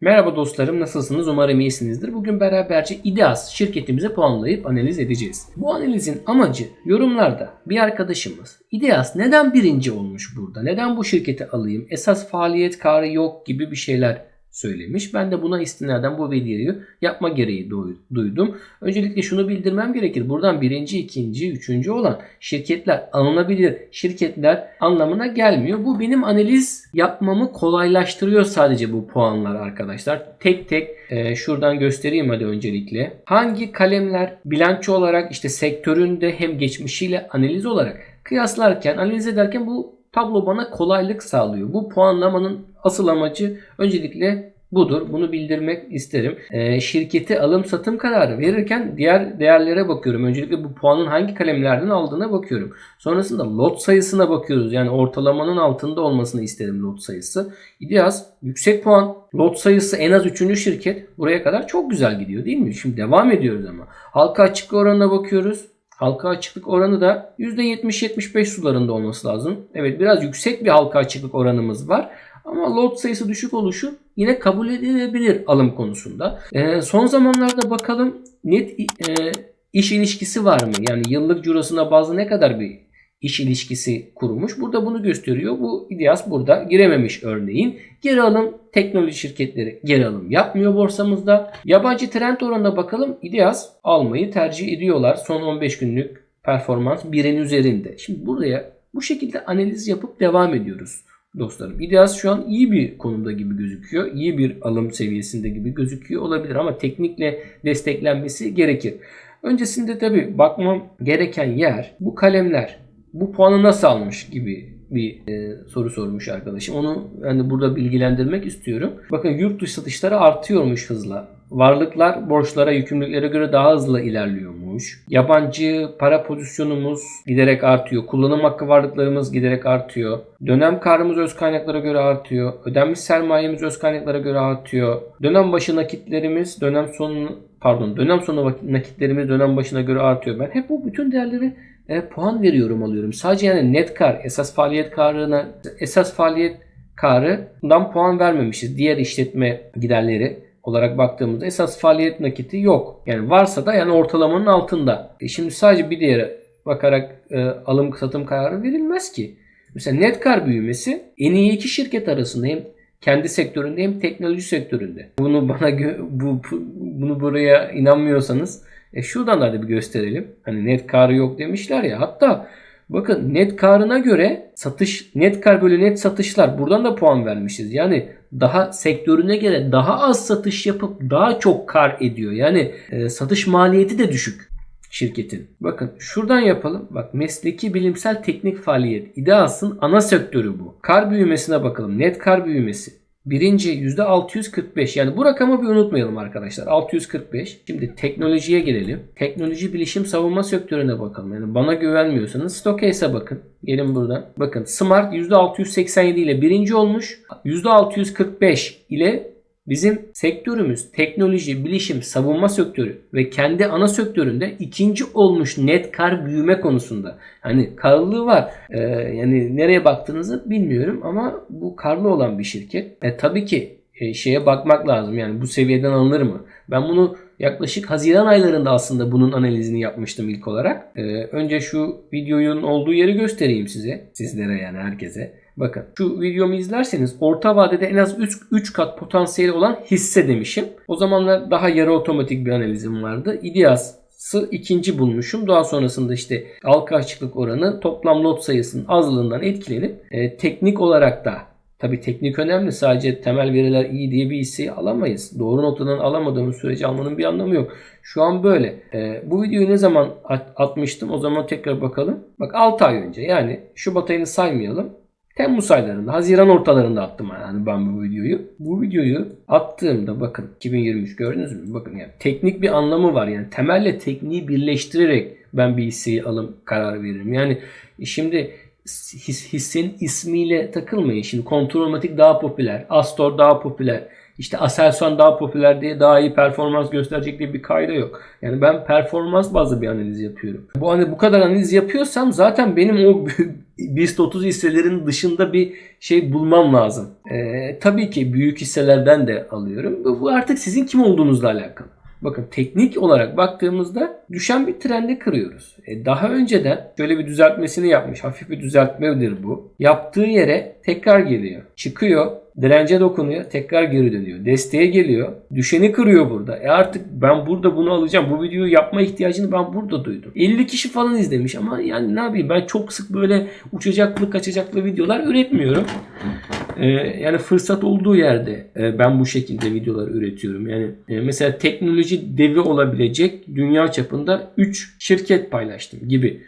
Merhaba dostlarım nasılsınız? Umarım iyisinizdir. Bugün beraberce İdeas şirketimizi puanlayıp analiz edeceğiz. Bu analizin amacı yorumlarda bir arkadaşımız İdeas neden birinci olmuş burada? Neden bu şirketi alayım? Esas faaliyet karı yok gibi bir şeyler söylemiş. Ben de buna istinaden bu videoyu yapma gereği duy- duydum. Öncelikle şunu bildirmem gerekir. Buradan birinci, ikinci, üçüncü olan şirketler alınabilir şirketler anlamına gelmiyor. Bu benim analiz yapmamı kolaylaştırıyor sadece bu puanlar arkadaşlar. Tek tek e, şuradan göstereyim hadi öncelikle. Hangi kalemler bilanço olarak işte sektöründe hem geçmişiyle analiz olarak kıyaslarken analiz ederken bu tablo bana kolaylık sağlıyor. Bu puanlamanın asıl amacı öncelikle budur. Bunu bildirmek isterim. Ee, şirketi alım satım kararı verirken diğer değerlere bakıyorum. Öncelikle bu puanın hangi kalemlerden aldığına bakıyorum. Sonrasında lot sayısına bakıyoruz. Yani ortalamanın altında olmasını isterim lot sayısı. İdeas yüksek puan. Lot sayısı en az 3. şirket. Buraya kadar çok güzel gidiyor değil mi? Şimdi devam ediyoruz ama. Halka açıklık oranına bakıyoruz. Halka açıklık oranı da %70-75 sularında olması lazım. Evet biraz yüksek bir halka açıklık oranımız var. Ama lot sayısı düşük oluşu yine kabul edilebilir alım konusunda. Ee, son zamanlarda bakalım net e, iş ilişkisi var mı? Yani yıllık cirosuna bazı ne kadar bir iş ilişkisi kurmuş. Burada bunu gösteriyor. Bu İdeas burada girememiş örneğin. Geri alım teknoloji şirketleri geri alım yapmıyor borsamızda. Yabancı trend oranına bakalım. İdeas almayı tercih ediyorlar. Son 15 günlük performans birin üzerinde. Şimdi buraya bu şekilde analiz yapıp devam ediyoruz dostlarım. İdeas şu an iyi bir konumda gibi gözüküyor. İyi bir alım seviyesinde gibi gözüküyor olabilir ama teknikle desteklenmesi gerekir. Öncesinde tabi bakmam gereken yer bu kalemler. Bu puanı nasıl almış gibi bir e, soru sormuş arkadaşım. Onu hani burada bilgilendirmek istiyorum. Bakın yurt dışı satışları artıyormuş hızla. Varlıklar borçlara, yükümlülüklere göre daha hızlı ilerliyormuş. Yabancı para pozisyonumuz giderek artıyor. Kullanım hakkı varlıklarımız giderek artıyor. Dönem karımız öz kaynaklara göre artıyor. Ödenmiş sermayemiz öz kaynaklara göre artıyor. Dönem başı nakitlerimiz dönem sonu pardon dönem sonu nakitlerimiz dönem başına göre artıyor. Ben hep bu bütün değerleri e, puan veriyorum alıyorum. Sadece yani net kar esas faaliyet karına esas faaliyet karından puan vermemişiz. Diğer işletme giderleri olarak baktığımızda esas faaliyet nakiti yok. Yani varsa da yani ortalamanın altında. E şimdi sadece bir diğere bakarak e, alım satım kararı verilmez ki. Mesela net kar büyümesi en iyi iki şirket arasında hem kendi sektöründe hem teknoloji sektöründe. Bunu bana bu- bunu buraya inanmıyorsanız e şuradan da bir gösterelim. Hani net karı yok demişler ya. Hatta bakın net karına göre satış net kar bölü net satışlar buradan da puan vermişiz. Yani daha sektörüne göre daha az satış yapıp daha çok kar ediyor. Yani e, satış maliyeti de düşük şirketin. Bakın şuradan yapalım. Bak mesleki bilimsel teknik faaliyet. İdeas'ın ana sektörü bu. Kar büyümesine bakalım. Net kar büyümesi. Birinci %645. Yani bu rakamı bir unutmayalım arkadaşlar. 645. Şimdi teknolojiye gelelim. Teknoloji bilişim savunma sektörüne bakalım. Yani bana güvenmiyorsanız Stockcase'e bakın. Gelin buradan. Bakın Smart %687 ile birinci olmuş. %645 ile Bizim sektörümüz teknoloji, bilişim, savunma sektörü ve kendi ana sektöründe ikinci olmuş net kar büyüme konusunda. Hani karlılığı var. Ee, yani nereye baktığınızı bilmiyorum ama bu karlı olan bir şirket. E, tabii ki e, şeye bakmak lazım. Yani bu seviyeden alınır mı? Ben bunu yaklaşık Haziran aylarında aslında bunun analizini yapmıştım ilk olarak. Ee, önce şu videonun olduğu yeri göstereyim size. Sizlere yani herkese. Bakın şu videomu izlerseniz orta vadede en az 3, 3 kat potansiyeli olan hisse demişim. O zamanlar daha yarı otomatik bir analizim vardı. İdeas'ı ikinci bulmuşum. Daha sonrasında işte halka açıklık oranı toplam lot sayısının azlığından etkilenip e, teknik olarak da Tabii teknik önemli. Sadece temel veriler iyi diye bir hisseyi alamayız. Doğru noktadan alamadığımız sürece almanın bir anlamı yok. Şu an böyle. Ee, bu videoyu ne zaman at- atmıştım? O zaman tekrar bakalım. Bak 6 ay önce yani Şubat ayını saymayalım. Temmuz aylarında, Haziran ortalarında attım yani ben bu videoyu. Bu videoyu attığımda bakın 2023 gördünüz mü? Bakın yani teknik bir anlamı var. Yani temelle tekniği birleştirerek ben bir hisseyi alım kararı veririm. Yani şimdi his, hissenin ismiyle takılmayın. Şimdi Kontrolmatik daha popüler, Astor daha popüler, işte Aselsan daha popüler diye daha iyi performans gösterecek diye bir kayda yok. Yani ben performans bazlı bir analiz yapıyorum. Bu hani bu kadar analiz yapıyorsam zaten benim o BIST 30 hisselerin dışında bir şey bulmam lazım. Ee, tabii ki büyük hisselerden de alıyorum. Bu artık sizin kim olduğunuzla alakalı. Bakın teknik olarak baktığımızda düşen bir trendi kırıyoruz. E, daha önceden şöyle bir düzeltmesini yapmış. Hafif bir düzeltmedir bu. Yaptığı yere tekrar geliyor. Çıkıyor. Dirence dokunuyor. Tekrar geri dönüyor. Desteğe geliyor. Düşeni kırıyor burada. E artık ben burada bunu alacağım. Bu videoyu yapma ihtiyacını ben burada duydum. 50 kişi falan izlemiş ama yani ne yapayım ben çok sık böyle uçacaklı kaçacaklı videolar üretmiyorum. Ee, yani fırsat olduğu yerde e, ben bu şekilde videolar üretiyorum. Yani e, mesela teknoloji devi olabilecek dünya çapında 3 şirket paylaştım gibi.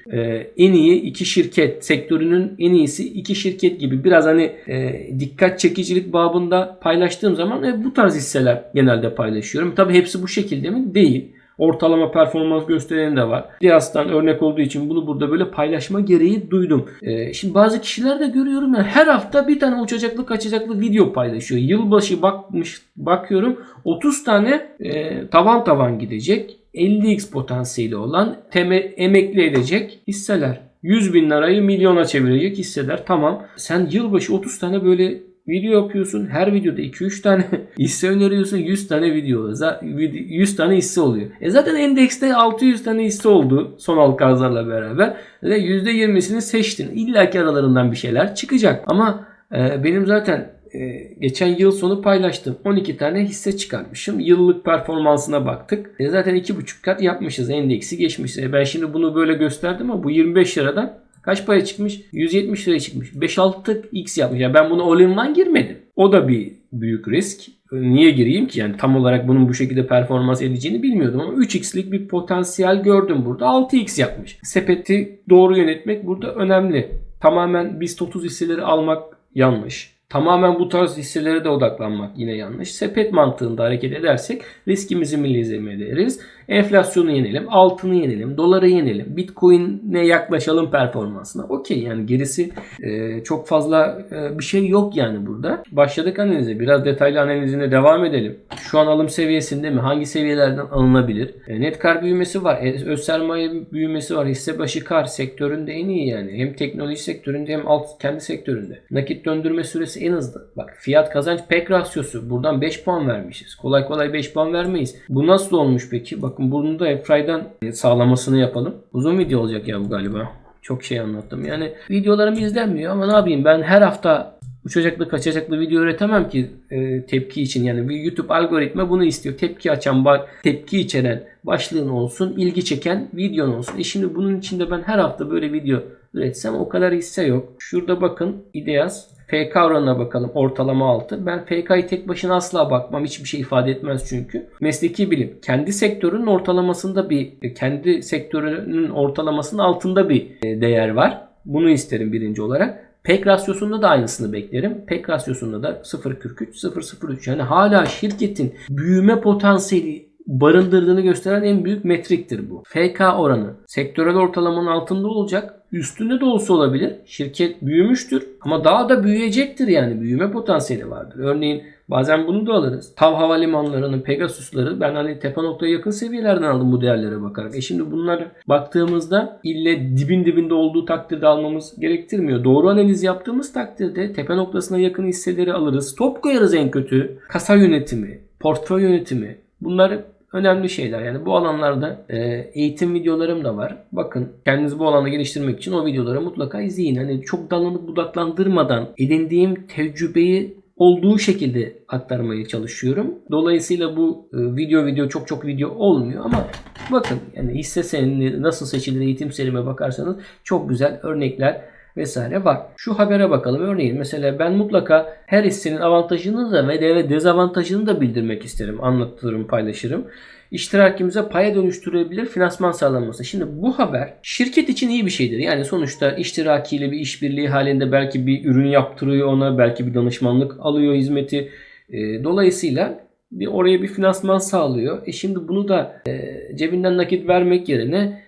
En iyi iki şirket sektörünün en iyisi iki şirket gibi biraz hani e, dikkat çekicilik babında paylaştığım zaman e, bu tarz hisseler genelde paylaşıyorum. Tabii hepsi bu şekilde mi? Değil ortalama performans gösteren de var. Diyas'tan örnek olduğu için bunu burada böyle paylaşma gereği duydum. Ee, şimdi bazı kişiler de görüyorum yani her hafta bir tane uçacaklı kaçacaklı video paylaşıyor. Yılbaşı bakmış bakıyorum 30 tane e, tavan tavan gidecek 50x potansiyeli olan teme, emekli edecek hisseler. 100 bin lirayı milyona çevirecek hisseler. Tamam. Sen yılbaşı 30 tane böyle video yapıyorsun. Her videoda 2-3 tane hisse öneriyorsun. 100 tane video oluyor. 100 tane hisse oluyor. E zaten endekste 600 tane hisse oldu son halka arzlarla beraber. Ve %20'sini seçtin. İlla ki aralarından bir şeyler çıkacak. Ama e, benim zaten e, geçen yıl sonu paylaştım. 12 tane hisse çıkartmışım. Yıllık performansına baktık. E, zaten 2,5 kat yapmışız. Endeksi geçmişiz. E, ben şimdi bunu böyle gösterdim ama bu 25 liradan Kaç para çıkmış? 170 liraya çıkmış. 5-6 x yapmış. Yani ben bunu all in one girmedim. O da bir büyük risk. Niye gireyim ki? Yani tam olarak bunun bu şekilde performans edeceğini bilmiyordum ama 3x'lik bir potansiyel gördüm burada. 6x yapmış. Sepeti doğru yönetmek burada önemli. Tamamen BIST 30 hisseleri almak yanlış. Tamamen bu tarz hisselere de odaklanmak yine yanlış. Sepet mantığında hareket edersek riskimizi minimize ederiz. Enflasyonu yenelim, altını yenelim, doları yenelim, bitcoin'e yaklaşalım performansına. Okey yani gerisi e, çok fazla e, bir şey yok yani burada. Başladık analize. Biraz detaylı analizine devam edelim. Şu an alım seviyesinde mi? Hangi seviyelerden alınabilir? E, net kar büyümesi var. E, öz sermaye büyümesi var. Hisse başı kar sektöründe en iyi yani. Hem teknoloji sektöründe hem alt kendi sektöründe. Nakit döndürme süresi en hızlı. Bak fiyat kazanç pek rasyosu. Buradan 5 puan vermişiz. Kolay kolay 5 puan vermeyiz. Bu nasıl olmuş peki? Bakın bunu da Efray'dan sağlamasını yapalım. Uzun video olacak ya bu galiba. Çok şey anlattım. Yani videolarım izlenmiyor ama ne yapayım ben her hafta uçacaklı kaçacaklı video üretemem ki e, tepki için. Yani bir YouTube algoritma bunu istiyor. Tepki açan, tepki içeren başlığın olsun, ilgi çeken videon olsun. E şimdi bunun içinde ben her hafta böyle video üretsem o kadar hisse yok. Şurada bakın İdeas FK oranına bakalım. Ortalama 6. Ben FK'yı tek başına asla bakmam. Hiçbir şey ifade etmez çünkü. Mesleki bilim. Kendi sektörünün ortalamasında bir, kendi sektörünün ortalamasının altında bir e, değer var. Bunu isterim birinci olarak. PEK rasyosunda da aynısını beklerim. PEK rasyosunda da 0.43, 0.03. Yani hala şirketin büyüme potansiyeli barındırdığını gösteren en büyük metriktir bu. FK oranı sektörel ortalamanın altında olacak. Üstünde de olsa olabilir. Şirket büyümüştür ama daha da büyüyecektir yani. Büyüme potansiyeli vardır. Örneğin bazen bunu da alırız. Tav havalimanlarının Pegasus'ları ben hani tepe noktaya yakın seviyelerden aldım bu değerlere bakarak. E şimdi bunlar baktığımızda ille dibin dibinde olduğu takdirde almamız gerektirmiyor. Doğru analiz yaptığımız takdirde tepe noktasına yakın hisseleri alırız. Top koyarız en kötü. Kasa yönetimi, portföy yönetimi, Bunları önemli şeyler. Yani bu alanlarda e, eğitim videolarım da var. Bakın kendinizi bu alanda geliştirmek için o videoları mutlaka izleyin. Hani çok dallanıp budaklandırmadan edindiğim tecrübeyi olduğu şekilde aktarmaya çalışıyorum. Dolayısıyla bu e, video video çok çok video olmuyor ama bakın yani hisse senedi nasıl seçilir eğitim serime bakarsanız çok güzel örnekler vesaire var. Şu habere bakalım. Örneğin mesela ben mutlaka her hissenin avantajını da ve dezavantajını da bildirmek isterim. Anlatırım, paylaşırım. İştirakimize paya dönüştürebilir finansman sağlanması. Şimdi bu haber şirket için iyi bir şeydir. Yani sonuçta iştirakiyle bir işbirliği halinde belki bir ürün yaptırıyor ona, belki bir danışmanlık alıyor hizmeti. E, dolayısıyla bir oraya bir finansman sağlıyor. E şimdi bunu da e, cebinden nakit vermek yerine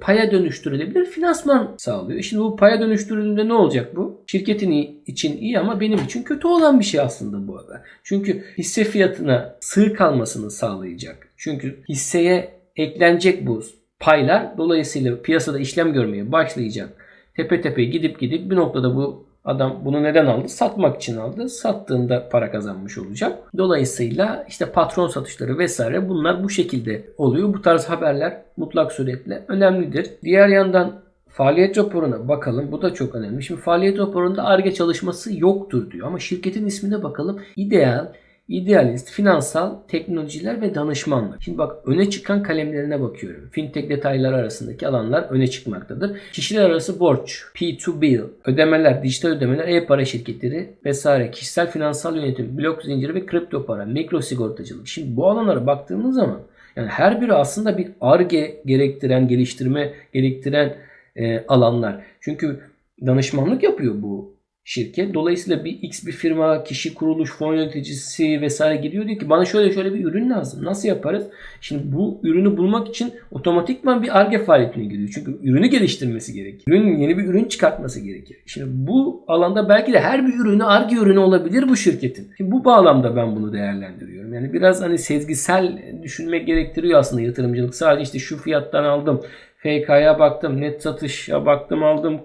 paya dönüştürülebilir finansman sağlıyor. Şimdi bu paya dönüştürüldüğünde ne olacak bu? Şirketin için iyi ama benim için kötü olan bir şey aslında bu haber. Çünkü hisse fiyatına sığ kalmasını sağlayacak. Çünkü hisseye eklenecek bu paylar dolayısıyla piyasada işlem görmeye başlayacak tepe tepe gidip gidip bir noktada bu adam bunu neden aldı? Satmak için aldı. Sattığında para kazanmış olacak. Dolayısıyla işte patron satışları vesaire bunlar bu şekilde oluyor. Bu tarz haberler mutlak suretle önemlidir. Diğer yandan Faaliyet raporuna bakalım. Bu da çok önemli. Şimdi faaliyet raporunda ARGE çalışması yoktur diyor. Ama şirketin ismine bakalım. İdeal, idealist, finansal, teknolojiler ve danışmanlar. Şimdi bak öne çıkan kalemlerine bakıyorum. Fintech detayları arasındaki alanlar öne çıkmaktadır. Kişiler arası borç, P2B, ödemeler, dijital ödemeler, e-para şirketleri vesaire, kişisel finansal yönetim, blok zinciri ve kripto para, mikro sigortacılık. Şimdi bu alanlara baktığımız zaman yani her biri aslında bir ARGE gerektiren, geliştirme gerektiren e, alanlar. Çünkü danışmanlık yapıyor bu şirket. Dolayısıyla bir X bir firma, kişi, kuruluş, fon yöneticisi vesaire gidiyor diyor ki bana şöyle şöyle bir ürün lazım. Nasıl yaparız? Şimdi bu ürünü bulmak için otomatikman bir ARGE faaliyetine giriyor. Çünkü ürünü geliştirmesi gerekir. Ürünün yeni bir ürün çıkartması gerekir. Şimdi bu alanda belki de her bir ürünü ARGE ürünü olabilir bu şirketin. Şimdi bu bağlamda ben bunu değerlendiriyorum. Yani biraz hani sezgisel düşünmek gerektiriyor aslında yatırımcılık. Sadece işte şu fiyattan aldım. FK'ya baktım, net satışa baktım aldım.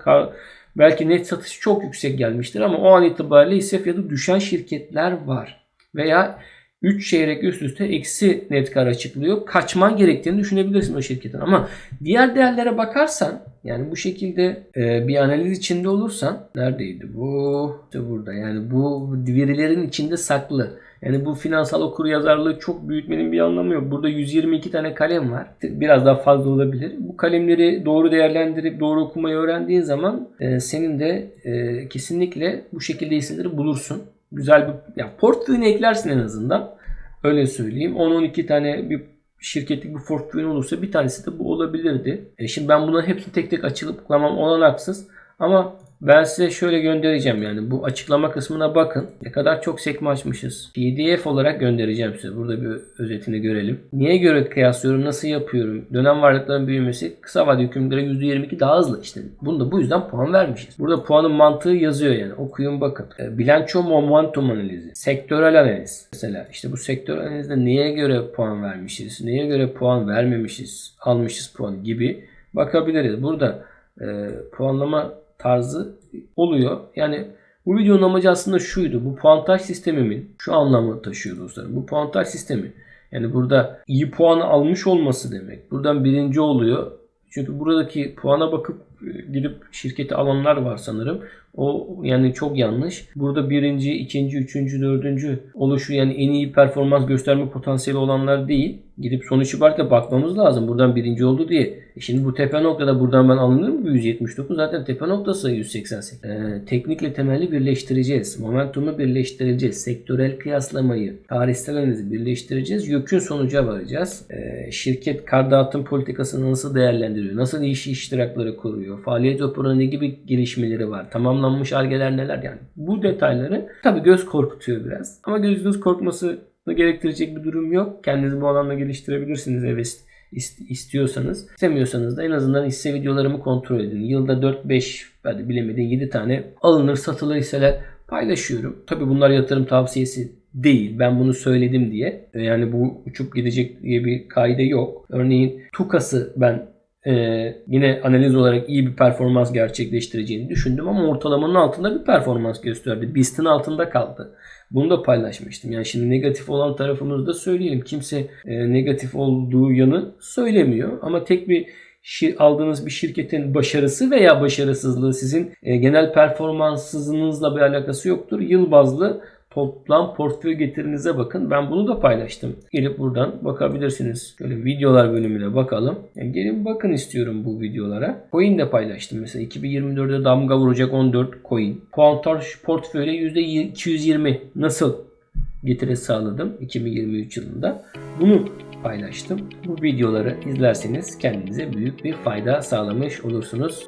Belki net satış çok yüksek gelmiştir ama o an itibariyle hisse fiyatı düşen şirketler var. Veya 3 çeyrek üst üste eksi net kar açıklıyor. Kaçman gerektiğini düşünebilirsin o şirketin. Ama diğer değerlere bakarsan yani bu şekilde e, bir analiz içinde olursan neredeydi bu? İşte burada yani bu verilerin içinde saklı. Yani bu finansal okuryazarlığı çok büyütmenin bir anlamı yok. Burada 122 tane kalem var. Biraz daha fazla olabilir. Bu kalemleri doğru değerlendirip doğru okumayı öğrendiğin zaman e, senin de e, kesinlikle bu şekilde hisseleri bulursun. Güzel bir ya portföyüne eklersin en azından. Öyle söyleyeyim. 10-12 tane bir şirketlik bir portföyün olursa bir tanesi de bu olabilirdi. E şimdi ben bunların hepsini tek tek açıklamam olanaksız. Ama ben size şöyle göndereceğim yani bu açıklama kısmına bakın. Ne kadar çok sekme açmışız. PDF olarak göndereceğim size. Burada bir özetini görelim. Niye göre kıyaslıyorum? Nasıl yapıyorum? Dönem varlıkların büyümesi kısa vade hükümlere %22 daha hızlı. İşte bunu da bu yüzden puan vermişiz. Burada puanın mantığı yazıyor yani. Okuyun bakın. E, bilanço momentum analizi. Sektörel analiz. Mesela işte bu sektör analizde neye göre puan vermişiz? Neye göre puan vermemişiz? Almışız puan gibi bakabiliriz. Burada e, puanlama tarzı oluyor. Yani bu videonun amacı aslında şuydu. Bu puantaj sistemimin şu anlamı taşıyor dostlarım. Bu puantaj sistemi yani burada iyi puanı almış olması demek. Buradan birinci oluyor. Çünkü buradaki puana bakıp e, gidip şirketi alanlar var sanırım. O yani çok yanlış. Burada birinci, ikinci, üçüncü, dördüncü oluşu yani en iyi performans gösterme potansiyeli olanlar değil. Gidip sonuç itibariyle bakmamız lazım. Buradan birinci oldu diye. E şimdi bu tepe noktada buradan ben alınır mı? 179 zaten tepe noktası 188. Ee, teknikle temelli birleştireceğiz. Momentumu birleştireceğiz. Sektörel kıyaslamayı, tarihsel analizi birleştireceğiz. YÖK'ün sonuca varacağız. Ee, şirket kar dağıtım politikasını nasıl değerlendiriyor? Nasıl iş iştirakları kuruyor? Faaliyet raporunda ne gibi gelişmeleri var? Tamamlanmış argeler neler yani? Bu detayları tabii göz korkutuyor biraz. Ama gözünüz korkması gerektirecek bir durum yok. Kendinizi bu alanda geliştirebilirsiniz evet istiyorsanız. istemiyorsanız da en azından hisse videolarımı kontrol edin. Yılda 4-5 hadi bilemedin 7 tane alınır satılır hisseler paylaşıyorum. Tabi bunlar yatırım tavsiyesi değil. Ben bunu söyledim diye. Yani bu uçup gidecek diye bir kaide yok. Örneğin TUKAS'ı ben ee, yine analiz olarak iyi bir performans gerçekleştireceğini düşündüm ama ortalamanın altında bir performans gösterdi. BIST'in altında kaldı. Bunu da paylaşmıştım. Yani şimdi negatif olan tarafımızı da söyleyelim. Kimse e, negatif olduğu yanı söylemiyor. Ama tek bir şir, aldığınız bir şirketin başarısı veya başarısızlığı sizin e, genel performansınızla bir alakası yoktur. Yıl bazlı toplam portföy getirinize bakın. Ben bunu da paylaştım. Gelip buradan bakabilirsiniz. Şöyle videolar bölümüne bakalım. Yani gelin bakın istiyorum bu videolara. Coin de paylaştım. Mesela 2024'de damga vuracak 14 coin. Puantaj portföyle %220 nasıl getiri sağladım 2023 yılında. Bunu paylaştım. Bu videoları izlerseniz kendinize büyük bir fayda sağlamış olursunuz.